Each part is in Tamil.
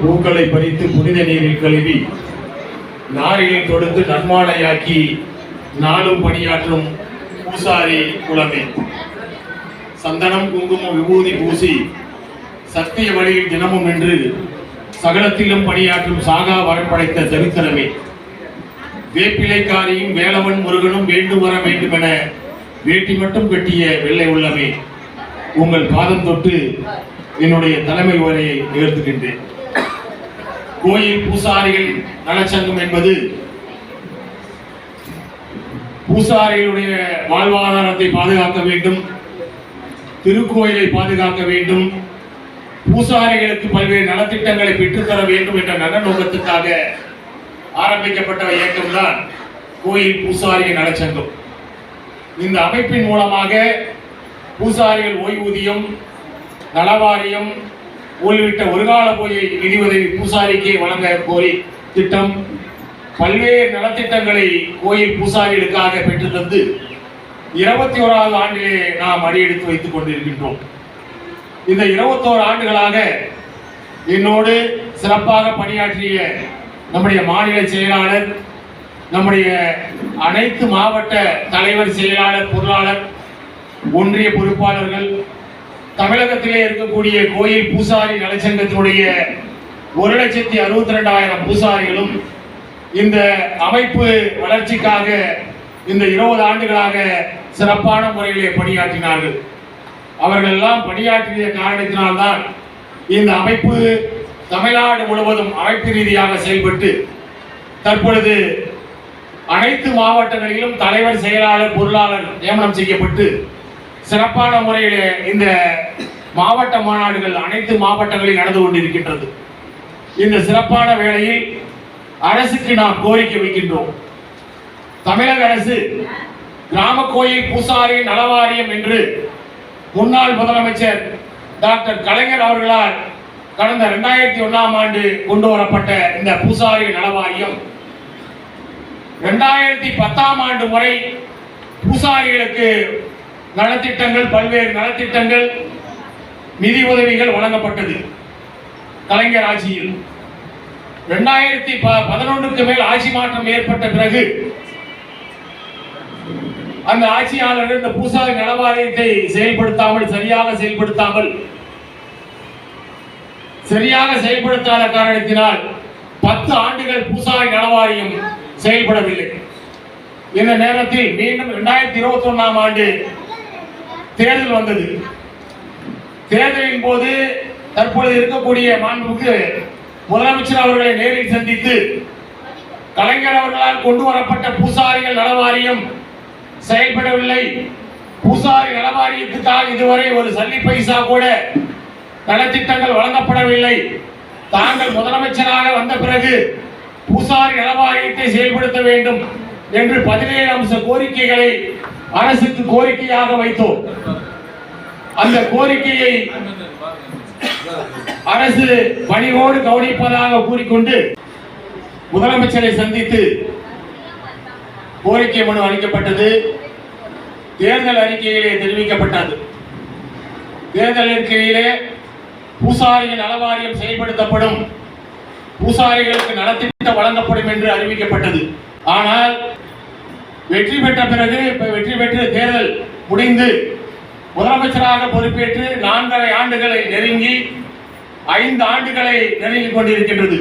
பூக்களை பறித்து புனித நீரில் கழுவி நாரில் தொடுத்து நன்மாலையாக்கி நாளும் பணியாற்றும் பூசாரி குலமே. சந்தனம் குங்குமம் விபூதி பூசி சத்திய வழியில் தினமும் என்று சகலத்திலும் பணியாற்றும் சாகா வரப்படைத்த சரித்திரமே. வேப்பிலைக்காரியும் வேலவன் முருகனும் வேண்டும் வர வேண்டும் என வேட்டி மட்டும் கட்டிய வெள்ளை உள்ளமே. உங்கள் பாதம் தொட்டு என்னுடைய தலைமை உரையை நிகழ்த்துகின்றேன். கோயில் பூசாரிகள் நலச்சங்கம் என்பது பூசாரிகளுடைய வாழ்வாதாரத்தை பாதுகாக்க வேண்டும் திருக்கோயிலை பாதுகாக்க வேண்டும் பூசாரிகளுக்கு பல்வேறு நலத்திட்டங்களை பெற்றுத்தர வேண்டும் என்ற நல்ல நோக்கத்துக்காக ஆரம்பிக்கப்பட்ட இயக்கம்தான் கோயில் பூசாரிகள் நலச்சங்கம். இந்த அமைப்பின் மூலமாக பூசாரிகள் ஓய்வூதியம் நலவாரியம் உள்ளிட்ட ஒருகால போய் நிதி உதவி பூசாரிக்கு வழங்க கோரி திட்டம். பல்வேறு நலத்திட்டங்களை கோயில் பூசாரிகளுக்காக பெற்றுத்தந்து இருபத்தி ஓராவது ஆண்டிலே நாம் அடியெடுத்து வைத்துக் கொண்டிருக்கின்றோம். இந்த இருபத்தோரு ஆண்டுகளாக என்னோடு சிறப்பாக பணியாற்றிய நம்முடைய மாநில செயலாளர் நம்முடைய அனைத்து மாவட்ட தலைவர் செயலாளர் பொருளாளர் ஒன்றிய பொறுப்பாளர்கள் தமிழகத்திலே இருக்கக்கூடிய கோயில் பூசாரி நலச்சங்கத்தினுடைய ஒரு லட்சத்தி அறுபத்தி ரெண்டாயிரம் பூசாரிகளும் இந்த அமைப்பு வளர்ச்சிக்காக இந்த இருபது ஆண்டுகளாக சிறப்பான முறையிலே பணியாற்றினார்கள். அவர்கள் எல்லாம் பணியாற்றிய காரணத்தினால்தான் இந்த அமைப்பு தமிழ்நாடு முழுவதும் அமைப்பு ரீதியாக செயல்பட்டு தற்பொழுது அனைத்து மாவட்டங்களிலும் தலைவர் செயலாளர் பொருளாளர் நியமனம் செய்யப்பட்டு சிறப்பான முறையில் இந்த மாவட்ட மாநாடுகள் அனைத்து மாவட்டங்களில் நடந்து கொண்டிருக்கின்றது. இந்த சிறப்பான வேளையில் அரசுக்கு நாம் கோரிக்கை வைக்கின்றோம். தமிழக அரசு கிராம கோயில் பூசாரி நலவாரியம் என்று முன்னாள் முதலமைச்சர் டாக்டர் கலைஞர் அவர்களால் கடந்த இரண்டாயிரத்தி ஒன்னாம் ஆண்டு கொண்டு வரப்பட்ட இந்த பூசாரி நலவாரியம். இரண்டாயிரத்தி பத்தாம் ஆண்டு முறை பூசாரிகளுக்கு நலத்திட்டங்கள் பல்வேறு நலத்திட்டங்கள் நிதி உதவிகள் வழங்கப்பட்டது. கலைஞர் ஆட்சியில் இரண்டாயிரத்தி பதினொன்றுக்கு மேல் ஆட்சி மாற்றம் ஏற்பட்ட பிறகு அந்த ஆட்சியாளர்கள் இந்த பூசாக நலவாரியத்தை செயல்படுத்தாமல் சரியாக செயல்படுத்தாமல் சரியாக செயல்படுத்தாத காரணத்தினால் பத்து ஆண்டுகள் பூசாரி நலவாரியம் செயல்படவில்லை. இந்த நேரத்தில் மீண்டும் இரண்டாயிரத்தி இருபத்தி ஒன்னாம் ஆண்டு தேர்தல் வந்தது. தேர்தலின் போது தற்பொழுது இருக்கக்கூடிய மாண்புக்கு முதலமைச்சர் அவர்களை நேரில் சந்தித்து கலைஞர் அவர்களால் கொண்டு வரப்பட்ட பூசாரிகள் நலவாரியம் செயல்படவில்லை. பூசாரி நலவாரியத்துக்காக இதுவரை ஒரு சல்லி பைசா கூட நலத்திட்டங்கள் வழங்கப்படவில்லை. தாங்கள் முதலமைச்சராக வந்த பிறகு பூசாரி நலவாரியத்தை செயல்படுத்த வேண்டும் என்று பதினேழு அம்ச கோரிக்கைகளை அரசுக்கு கோரிக்கையாக வைத்தோம். அந்த கோரிக்கையை அரசு பணிவோடு கவனிப்பதாக கூறிக்கொண்டு முதலமைச்சரை சந்தித்து கோரிக்கை மனு அளிக்கப்பட்டது. தேர்தல் அறிக்கையிலே தெரிவிக்கப்பட்டது. தேர்தல் அறிக்கையிலே பூசாரியின் நலவாரியம் செயல்படுத்தப்படும். பூசாரிகளுக்கு நலத்திட்டம் வழங்கப்படும் என்று அறிவிக்கப்பட்டது. ஆனால் வெற்றி பெற்ற பிறகு இப்ப வெற்றி பெற்று தேர்தல் முடிந்து முதலமைச்சராக பொறுப்பேற்று நான்கரை ஆண்டுகளை நெருங்கி ஐந்து ஆண்டுகளை நெருங்கிக் கொண்டிருக்கின்றது.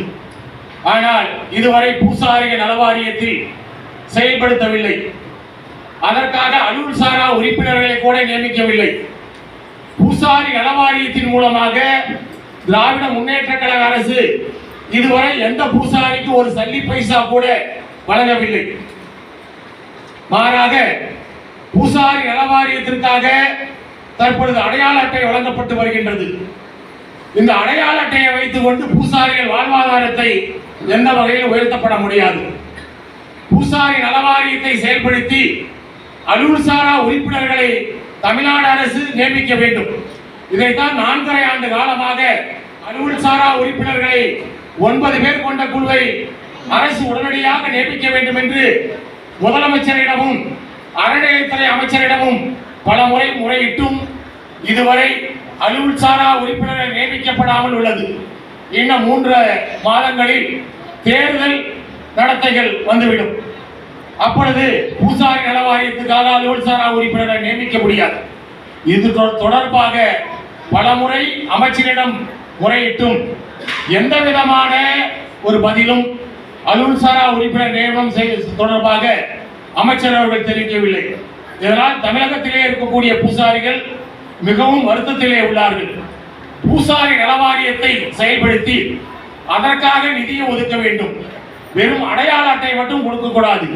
ஆனால் இதுவரை பூசாரிய நலவாரியத்தில் செயல்படுத்தவில்லை. அதற்காக அலுவல் சாரா உறுப்பினர்களை கூட நியமிக்கவில்லை. பூசாரி நலவாரியத்தின் மூலமாக திராவிட முன்னேற்ற கழக அரசு இதுவரை எந்த பூசாரிக்கு ஒரு சல்லி பைசா கூட வழங்கவில்லை. மாறாக பூசாரி நலவாரியத்திற்காக தற்பொழுது அடையாள அட்டை வழங்கப்பட்டு வருகின்றது. இந்த அடையாள அட்டையை வைத்துக் கொண்டு பூசாரிகள் வாழ்வாதாரத்தை எந்த வகையில் உயர்த்தப்பட முடியாது. பூசாரி நலவாரியத்தை செயல்படுத்தி அலுவல்சாரா உறுப்பினர்களை தமிழ்நாடு அரசு நியமிக்க வேண்டும். இதைத்தான் நான்கரை ஆண்டு காலமாக அலுவல்சாரா உறுப்பினர்களை ஒன்பது பேர் கொண்ட குழுவை அரசு உடனடியாக நியமிக்க வேண்டும் என்று முதலமைச்சரிடமும் அறநிலையத்துறை அமைச்சரிடமும் பல முறை முறையிட்டும் இதுவரை அலுவல் சாரா உறுப்பினர்கள் நியமிக்கப்படாமல் உள்ளது. இன்னும் மூன்று மாதங்களில் தேர்தல் நடத்தைகள் வந்துவிடும். அப்பொழுது பூசாரி நல வாரியத்துக்காக அலுவல் சாரா உறுப்பினரை நியமிக்க முடியாது. இது தொ- தொடர்பாக பலமுறை அமைச்சரிடம் முறையிட்டும் எந்த விதமான ஒரு பதிலும் அலுவல் சாரா உறுப்பினர் நியமனம் செய்ய தொடர்பாக அமைச்சர் அவர்கள் தெரிவிக்கவில்லை. இதனால் தமிழகத்திலே இருக்கக்கூடிய பூசாரிகள் மிகவும் வருத்தத்திலே உள்ளார்கள். பூசாரி நலவாரியத்தை செயல்படுத்தி அதற்காக நிதியை ஒதுக்க வேண்டும். வெறும் அடையாள அட்டை மட்டும் கொடுக்கக்கூடாது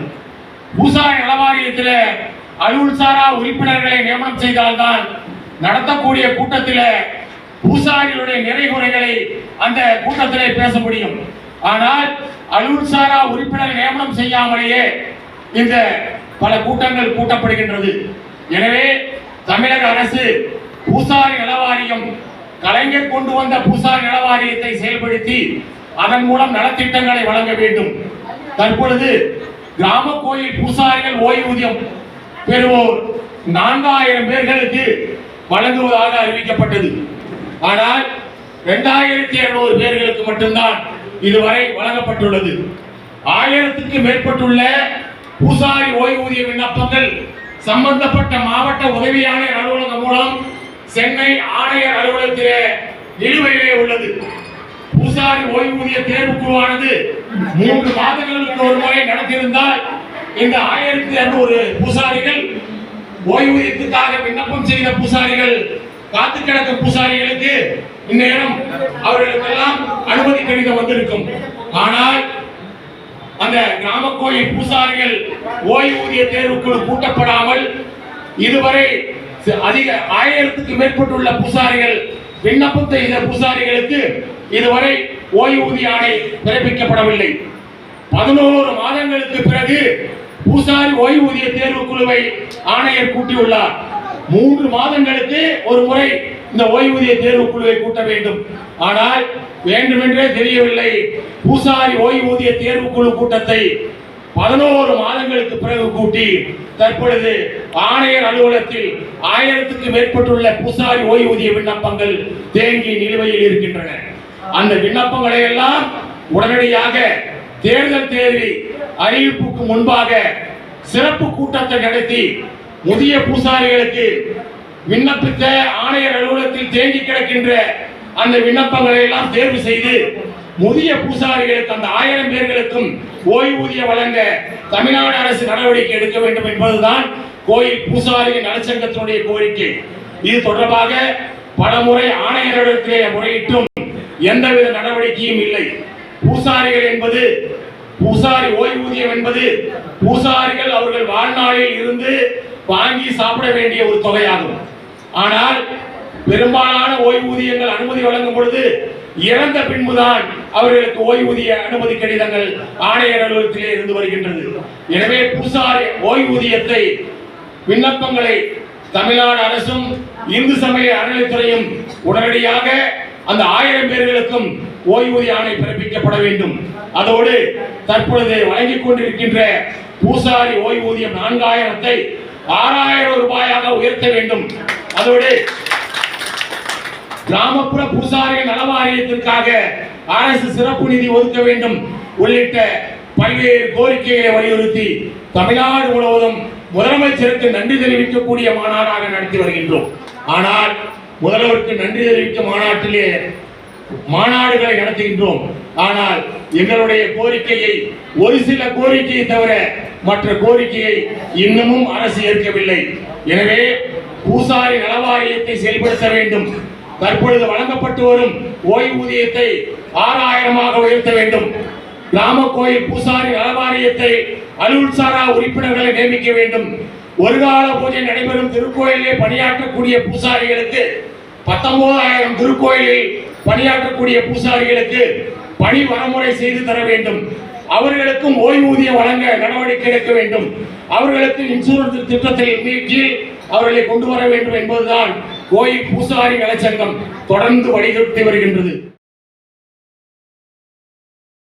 பூசாரி நலவாரியத்தில் அலுவல் சாரா உறுப்பினர்களை நியமனம் செய்தால்தான் நடத்தக்கூடிய கூட்டத்தில் பூசாரிகளுடைய நிறைகுறைகளை அந்த கூட்டத்திலே பேச முடியும். ஆனால் அலுவல் சாரா உறுப்பினர் நியமனம் செய்யாமலேயே இந்த பல கூட்டங்கள் கூட்டப்படுகின்றது. எனவே தமிழக அரசு பூசாரி நலவாரியம் கலைஞர் கொண்டு வந்த பூசாரி நலவாரியத்தை செயல்படுத்தி அதன் மூலம் நலத்திட்டங்களை வழங்க வேண்டும். தற்பொழுது கிராம கோயில் பூசாரிகள் ஓய்வூதியம் பெறுவோர் நான்காயிரம் பேர்களுக்கு வழங்குவதாக அறிவிக்கப்பட்டது. ஆனால் இரண்டாயிரத்தி இருநூறு பேர்களுக்கு மட்டும்தான் இதுவரை வழங்கப்பட்டுள்ளது. ஆயிரத்துக்கு மேற்பட்டுள்ள பூசாரி ஓய்வூதிய விண்ணப்பங்கள் சம்பந்தப்பட்ட மாவட்ட உதவி ஆணையர் அலுவலகம் மூலம் சென்னை ஆணையர் அலுவலகத்திலே நிலுவையிலே உள்ளது. பூசாரி ஓய்வூதிய தேர்வுக்குழுவானது மூன்று மாதங்களுக்கு ஒரு முறை நடத்தியிருந்தால் இந்த ஆயிரத்தி இருநூறு பூசாரிகள் ஓய்வூதியத்துக்காக விண்ணப்பம் செய்த பூசாரிகள் காத்து கிடக்கும் பூசாரிகளுக்கு இந்நேரம் அவர்களுக்கெல்லாம் அனுமதி கடிதம் வந்திருக்கும். ஆனால் அந்த கிராம கோயில் பூசாரிகள் ஓய்வூதிய தேர்வுக்குழு கூட்டப்படாமல் இதுவரை அதிக ஆயிரத்துக்கு மேற்பட்டுள்ள பூசாரிகள் விண்ணப்பத்தை செய்த பூசாரிகளுக்கு இதுவரை ஓய்வூதிய ஆணை பிறப்பிக்கப்படவில்லை. பதினோரு மாதங்களுக்கு பிறகு பூசாரி ஓய்வூதிய தேர்வு குழுவை ஆணையர் கூட்டியுள்ளார். மூன்று மாதங்களுக்கு ஒரு முறை இந்த ஓய்வூதிய தேர்வு குழுவை கூட்ட வேண்டும். ஆனால் வேண்டுமென்றே தெரியவில்லை. பூசாரி ஓய்வூதிய தேர்வு குழு கூட்டத்தை பதினோரு மாதங்களுக்கு பிறகு கூட்டி தற்பொழுது ஆணையர் அலுவலகத்தில் ஆயிரத்துக்கு மேற்பட்டுள்ள பூசாரி ஓய்வூதிய விண்ணப்பங்கள் தேங்கி நிலுவையில் இருக்கின்றன. அந்த விண்ணப்பங்களை எல்லாம் உடனடியாக தேர்தல் தேர்வி அறிவிப்புக்கு முன்பாக சிறப்பு கூட்டத்தை நடத்தி முதிய பூசாரிகளுக்கு விண்ணப்பித்த ஆணையர் அலுவலகத்தில் தேங்கி கிடக்கின்ற அந்த விண்ணப்பங்களை எல்லாம் தேர்வு செய்து முதிய பூசாரிகளுக்கு அந்த ஆயிரம் பேர்களுக்கும் ஓய்வூதியம் வழங்க தமிழ்நாடு அரசு நடவடிக்கை எடுக்க வேண்டும் என்பதுதான் கோயில் பூசாரிகள் நலச்சங்கத்தினுடைய கோரிக்கை. இது தொடர்பாக பலமுறை ஆணையரிடத்திலே முறையிட்டும் எந்தவித நடவடிக்கையும் இல்லை. பூசாரிகள் என்பது பூசாரி ஓய்வூதியம் என்பது பூசாரிகள் அவர்கள் வாழ்நாளில் இருந்து வாங்கி சாப்பிட வேண்டிய ஒரு தொகையாகும். ஆனால் பெரும்பாலான ஓய்வூதியங்கள் அனுமதி வழங்கும் பொழுது இறந்த பின்புதான் அவர்களுக்கு ஓய்வூதிய அனுமதி கடிதங்கள் ஆணையர் அலுவலகத்திலே இருந்து வருகின்றது. எனவே பூசாரி ஓய்வூதியத்தை விண்ணப்பங்களை தமிழ்நாடு அரசும் இந்து சமய அறநிலைத்துறையும் உடனடியாக அந்த ஆயிரம் பேர்களுக்கும் ஓய்வூதிய ஆணை பிறப்பிக்கப்பட வேண்டும். அதோடு தற்பொழுது வழங்கிக் கொண்டிருக்கின்ற பூசாரி ஓய்வூதியம் நான்காயிரத்தை ஆறாயிரம் ரூபாயாக உயர்த்த வேண்டும். அதோடு கிராமப்புற பூசாரிகள் நல வாரியத்திற்காக அரசு சிறப்பு நிதி ஒதுக்க வேண்டும் உள்ளிட்ட பல்வேறு கோரிக்கைகளை வலியுறுத்தி தமிழ்நாடு முழுவதும் முதலமைச்சருக்கு நன்றி தெரிவிக்கக்கூடிய மாநாடாக நடத்தி வருகின்றோம். ஆனால் முதல்வருக்கு நன்றி தெரிவிக்க மாநாட்டிலே மாநாடுகளை நடத்துகின்றோம். ஆனால் எங்களுடைய கோரிக்கையை ஒரு சில கோரிக்கையை தவிர மற்ற கோரிக்கையை இன்னமும் அரசு ஏற்கவில்லை. எனவே பூசாரி நலவாரியத்தை செயல்படுத்த வேண்டும். தற்பொழுது வழங்கப்பட்டு வரும் ஓய்வூதியத்தை ஆறாயிரமாக உயர்த்த வேண்டும். கிராம கோயில் பூசாரி நலவாரியத்தை அலுவல் சாரா உறுப்பினர்களை நியமிக்க வேண்டும். ஒருகால பூஜை நடைபெறும் திருக்கோயிலே பணியாற்றக்கூடிய பூசாரிகளுக்கு பத்தொன்பதாயிரம் திருக்கோயிலில் பணியாற்றக்கூடிய பூசாரிகளுக்கு பணி வரமுறை செய்து தர வேண்டும். அவர்களுக்கும் ஓய்வூதியம் வழங்க நடவடிக்கை எடுக்க வேண்டும். அவர்களுக்கு இன்சூரன்ஸ் திட்டத்தில் கீழ் அவர்களை கொண்டு வர வேண்டும் என்பதுதான் கோயில் பூசாரி நலச்சங்கம் தொடர்ந்து வலியுறுத்தி வருகின்றது.